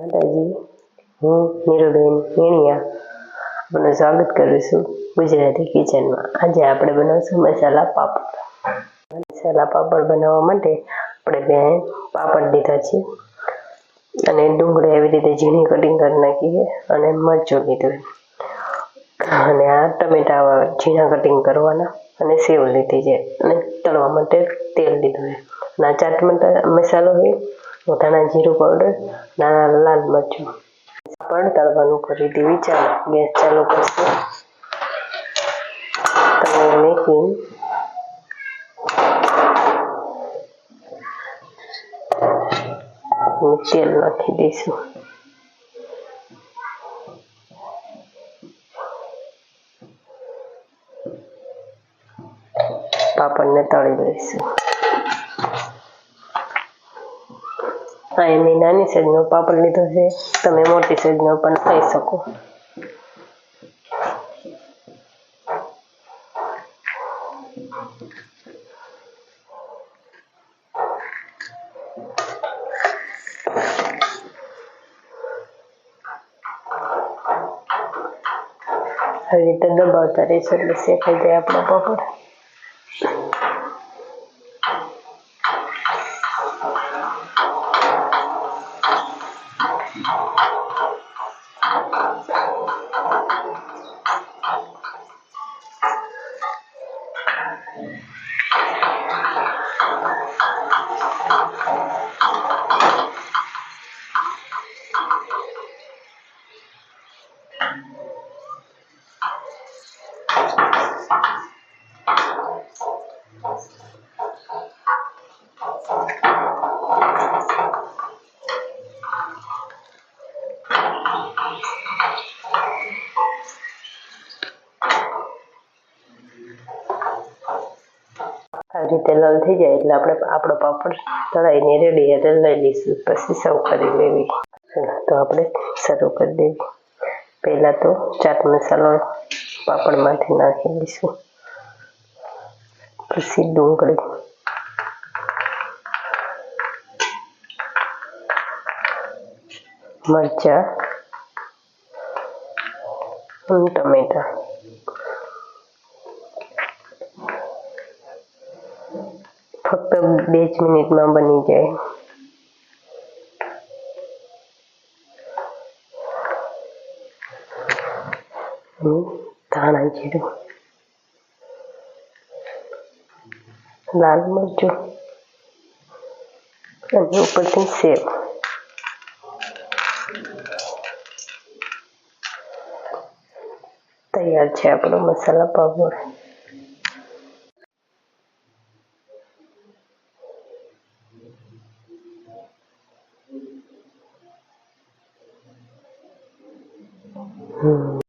માતાજી હું નીરુબેન મેણિયા આપનું સ્વાગત કરું છું ગુજરાતી કિચનમાં આજે આપણે બનાવશું મસાલા પાપડ મસાલા પાપડ બનાવવા માટે આપણે બે પાપડ લીધા છે અને ડુંગળી એવી રીતે ઝીણી કટિંગ કરી નાખીએ અને મરચું લીધું અને આ ટમેટા ઝીણા કટિંગ કરવાના અને સેવ લીધી છે અને તળવા માટે તેલ લીધું છે અને આ ચાટ મસાલો છે વધાણા જીરું પાવડર નાના લાલ મરચું પણ તળવાનું કરી દેવી ચાલો ગેસ ચાલુ કરશે તમે મેકીને તેલ નાખી દઈશું પાપડને તળી લઈશું સાઈની નાની સાઈઝનો પાપડ લીધો છે તમે મોટી સાઈઝનો પણ ખાઈ શકો આવી રીતે દબાવતા રહીશું એટલે શેખાઈ જાય આપણો પાપડ જે તેલ લઈ જાય એટલે આપણે આપણો પાપડ તળાઈને રેડી એટલે લઈ લીધું પછી સૌ કરી લેવી તો આપણે શરૂ કરી દેખો પહેલા તો ચટ મસાલો પાપડમાંથી નાખી દીશું પછી ડુંગળી મરચા બટાટા फक्त बेच मिनिट में बनी जाए हम्म, धाणा जीरो लाल मरचू ऊपर से तैयार है आप मसाला पापड़ Hmm.